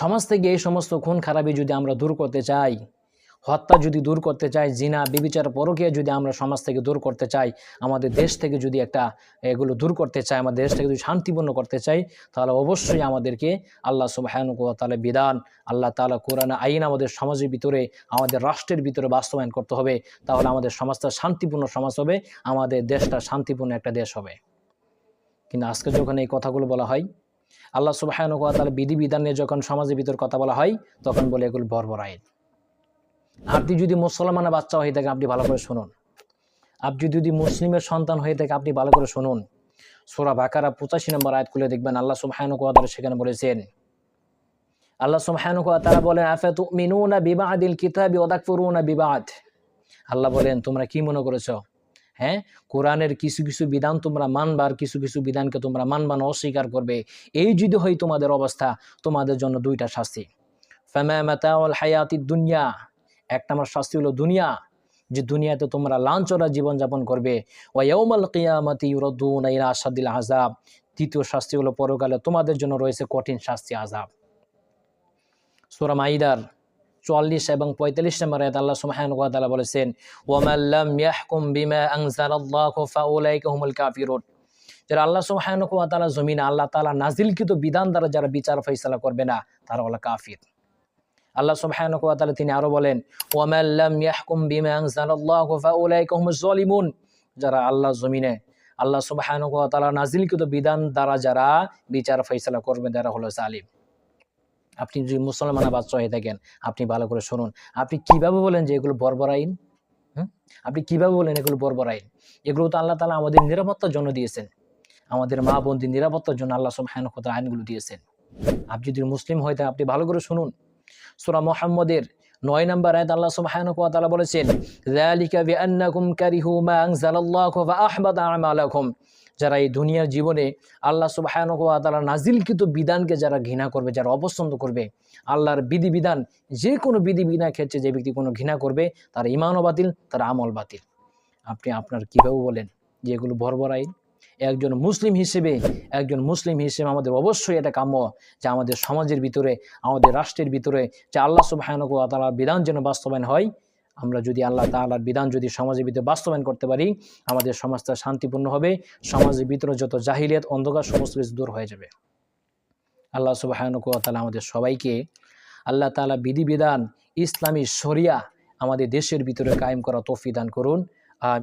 সমাজ থেকে এই সমস্ত খুন খারাপি যদি আমরা দূর করতে চাই, হত্যা যদি দূর করতে চাই, জিনা, বিবিচার, পরকীয়া যদি আমরা সমাজ থেকে দূর করতে চাই, আমাদের দেশ থেকে যদি একটা এগুলো দূর করতে চাই, আমাদের দেশ থেকে যদি শান্তিপূর্ণ করতে চাই, তাহলে অবশ্যই আমাদেরকে আল্লাহ সুবাহানুতালা বিধান, আল্লাহ তালা কোরআন আইন আমাদের সমাজের ভিতরে, আমাদের রাষ্ট্রের ভিতরে বাস্তবায়ন করতে হবে, তাহলে আমাদের সমাজটা শান্তিপূর্ণ সমাজ হবে, আমাদের দেশটা শান্তিপূর্ণ একটা দেশ হবে। কিন্তু আজকে যখন এই কথাগুলো বলা হয় আল্লাহ সুবাহানুতালা বিধিবিধান নিয়ে যখন সমাজের ভিতর কথা বলা হয়, তখন বলে এগুলো বর্বর আইন। আপনি যদি মুসলমানের বাচ্চা হয়ে থাকে আপনি ভালো করে শুনুন। আপনি যদি মুসলিমের সন্তান হয়ে থাকে আপনি ভালো করে শুনুন। সোরা বাকারা পঁচাশি নম্বর আয়াত খুলে দেখবেন, আল্লাহ সুবহানুকুয়াতারা সেখানে বলেছেন, আল্লাহ সুবহানুকুয়াতারা বলেন আফে তু মিনুনা বিবাদিল কিতাবি ওদাকফুরুনা বিবাদ। আল্লাহ বলেন, তোমরা কি মনে করেছ? হ্যাঁ? কোরআনের কিছু কিছু বিধান তোমরা মানবার কিছু কিছু বিধানকে তোমরা মানবা না, অস্বীকার করবে। এই যদি হয় তোমাদের অবস্থা, তোমাদের জন্য দুইটা শাস্তি। ফামা মাতাউল হায়াতি দুনিয়া। এক নম্বর শাস্তি হলো দুনিয়া, যে দুনিয়াতে তোমরা লাঞ্ছনা জীবনযাপন করবে। ওয়াউমাল কিয়ামতি ইউরদ্দুন ইলা আসাদিল আজাব দ্বিতীয় শাস্তি হলো পরকালে তোমাদের জন্য রয়েছে কঠিন শাস্তি আজাব সূরা মাইদার চুয়াল্লিশ এবং পঁয়তাল্লিশ নম্বর আয়াত আল্লাহ সুবহানাহু ওয়া তাআলা বলেছেন ওয়ামাল্লাম ইয়াহকুম বিমা আনজালাল্লাহু ফাউলাইকা হুমুল কাফিরুন। যারা আল্লাহ সুবহানাহু ওয়া তাআলা জমিনে, আল্লাহ তাআলা নাজিলকৃত বিধান দ্বারা যারা বিচার ফয়সালা করবে না, তারা হলো কাফির। আল্লাহ সুবহানাহু ওয়া তিনি আরও বলেন, ওয়ামান লাম ইয়াহকুম বিমা আনজালাল্লাহু ফাউলাইকা হুমুজ জালিমুন। যারা আল্লাহ জমিনে, আল্লাহ সুবহানাহু ওয়া তাআলা নাজিলকৃত বিধান দ্বারা যারা বিচার ফয়সালা করবে, তারা হলো জালিম। আপনি যদি মুসলমান বাচ্চা হয়ে থাকেন, আপনি ভালো করে শুনুন। আপনি কীভাবে বলেন যে এগুলো বর্বর আইন? আপনি কীভাবে বলেন এগুলো বর্বর আইন? এগুলো তো আল্লাহ তাআলা আমাদের নিরাপত্তার জন্য দিয়েছেন। আমাদের মা বোনদের নিরাপত্তার জন্য আল্লাহ ওয়া তাআলা আইনগুলো দিয়েছেন। আপনি যদি মুসলিম হয়ে আপনি ভালো করে শুনুন। সূরা মোহাম্মদের নয় নম্বর আয়াত আল্লাহ সুবহানাহু ওয়া তাআলা বলেছেন, যালিকা বিআন্নাকুম কারিহু মা আনজালাল্লাহু ফাআহবাতা আমালাকুম। যারা এই দুনিয়ার জীবনে আল্লাহ সুবহানাহু ওয়া তাআলা নাজিলকৃত বিধানকে যারা ঘৃণা করবে, যারা অপছন্দ করবে, আল্লাহর বিধিবিধান যে কোনো বিধিবিধান ক্ষেত্রে যে ব্যক্তি কোনো ঘৃণা করবে, তার ইমানও বাতিল, তার আমল বাতিল। আপনি আপনার কীভাবে বলেন? যে এগুলো বর্বর আইন। একজন মুসলিম হিসেবে, একজন মুসলিম হিসেবে আমাদের অবশ্যই এটা কাম্য যে আমাদের সমাজের ভিতরে, আমাদের রাষ্ট্রের ভিতরে যে আল্লাহ সুবাহানকু তালার বিধান যেন বাস্তবায়ন হয় আমরা যদি আল্লাহ তাআলার বিধান যদি সমাজের ভিতরে বাস্তবায়ন করতে পারি, আমাদের সমাজটা শান্তিপূর্ণ হবে, সমাজের ভিতরে যত জাহিলিয়াত, অন্ধকার সমস্ত কিছু দূর হয়ে যাবে। আল্লাহ সুবাহানকু তালা আমাদের সবাইকে আল্লাহ তাআলা বিধিবিধান, ইসলামী শরিয়া আমাদের দেশের ভিতরে কায়েম করা তফি দান করুন।